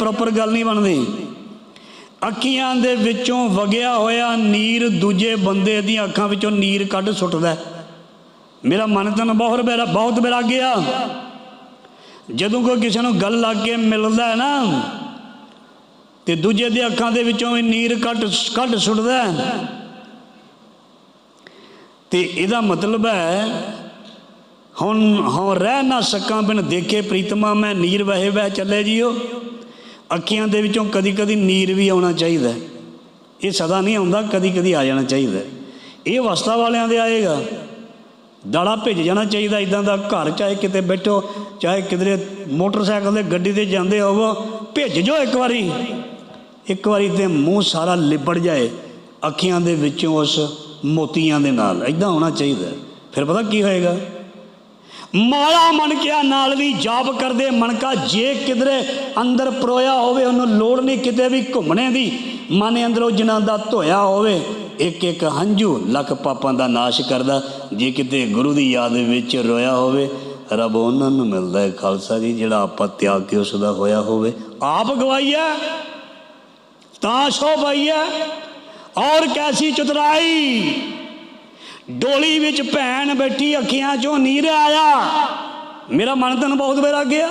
Proper ਗੱਲ ਨਹੀਂ ਬਣਦੀ। ਅੱਖੀਆਂ ਦੇ ਵਿੱਚੋਂ ਵਗਿਆ ਹੋਇਆ ਨੀਰ ਦੂਜੇ ਬੰਦੇ ਦੀਆਂ ਅੱਖਾਂ ਵਿੱਚੋਂ ਨੀਰ ਕੱਢ ਸੁੱਟਦਾ ਮੇਰਾ ਮਨ ਤਨ ਬਹੁਤ ਬੇਰਾ ਬਹੁਤ ਬੇਰਾ ਗਿਆ। ਜਦੋਂ ਕੋਈ ਕਿਸੇ ਨੂੰ ਗੱਲ ਲੱਗ ਕੇ ਮਿਲਦਾ ਹੈ ਨਾ, ਤੇ ਦੂਜੇ ਦੀ ਅੱਖਾਂ ਦੇ ਵਿੱਚੋਂ ਵੀ ਨੀਰ ਕੱਢ ਕੱਢ ਸੁੱਟਦਾ ਤੇ ਇਹਦਾ ਮਤਲਬ ਹੈ, ਹੁਣ ਹੁਣ ਰਹਿ ਨਾ ਸਕਾਂ ਬਿਨ ਦੇਖੇ ਪ੍ਰੀਤਮਾ, ਮੈਂ ਨੀਰ ਵਹੇ ਵਹਿ ਚੱਲੇ ਜੀਓ। ਅੱਖੀਆਂ ਦੇ ਵਿੱਚੋਂ ਕਦੀ ਕਦੀ ਨੀਰ ਵੀ ਆਉਣਾ ਚਾਹੀਦਾ ਇਹ ਸਦਾ ਨਹੀਂ ਆਉਂਦਾ ਕਦੀ ਕਦੀ ਆ ਜਾਣਾ ਚਾਹੀਦਾ ਇਹ ਅਵਸਥਾ ਵਾਲਿਆਂ ਦੇ ਆਏਗਾ। ਦਾੜਾ ਭਿੱਜ ਜਾਣਾ ਚਾਹੀਦਾ ਇਦਾਂ ਦਾ। ਘਰ ਚਾਹੇ ਕਿਤੇ ਬੈਠੋ, ਚਾਹੇ ਕਿਧਰੇ ਮੋਟਰਸਾਈਕਲ ਤੇ ਗੱਡੀ ਤੇ ਜਾਂਦੇ ਹੋਵੋ, ਭਿੱਜ ਜੋ ਇੱਕ ਵਾਰੀ। ਇੱਕ ਵਾਰੀ ਤੇ ਮੂੰਹ ਸਾਰਾ ਲਿਬੜ ਜਾਏ ਅੱਖੀਆਂ ਦੇ ਵਿੱਚੋਂ ਉਸ ਮੋਤੀਆਂ ਦੇ ਨਾਲ। ਇਦਾਂ ਹੋਣਾ ਚਾਹੀਦਾ ਫਿਰ ਪਤਾ ਕੀ ਹੋਏਗਾ? ਮਾਇਆ ਮਨ ਨਾਲ ਵੀ ਜਾਪ ਕਰਦੇ ਮਣਕਾ ਜੇ ਕਿਧਰੇ ਅੰਦਰ ਪਰੋਇਆ ਹੋਵੇ, ਉਹਨੂੰ ਲੋੜ ਨਹੀਂ ਕਿਤੇ ਵੀ ਘੁੰਮਣੇ ਦੀ। ਮਨ ਅੰਦਰੋਂ ਜਿਨ੍ਹਾਂ ਦਾ ਧੋਇਆ ਹੋਵੇ, ਇੱਕ ਇੱਕ ਹੰਝੂ ਲੱਖ ਪਾਪਾਂ ਦਾ ਨਾਸ਼ ਕਰਦਾ। ਜੇ ਕਿਤੇ ਗੁਰੂ ਦੀ ਯਾਦ ਵਿੱਚ ਰੋਇਆ ਹੋਵੇ, ਰੱਬ ਉਹਨਾਂ ਨੂੰ ਮਿਲਦਾ ਹੈ ਖਾਲਸਾ ਜੀ, ਜਿਹੜਾ ਆਪਾਂ ਤਿਆਗ ਕੇ ਉਸ ਦਾ ਹੋਇਆ ਹੋਵੇ। ਆਪ ਗਵਾਈਆ ਤਾਂ ਸੋ ਪਾਈਆ ਔਰ ਕੈਸੀ ਚਤਰਾਈ। ਡੋਲੀ ਵਿੱਚ ਭੈਣ ਬੈਠੀ ਅੱਖੀਆਂ ਚੋਂ ਨੀਰ ਆਇਆ। ਮੇਰਾ ਮਨ ਤਨ ਬਹੁਤ ਬੇਰਾ ਗਿਆ।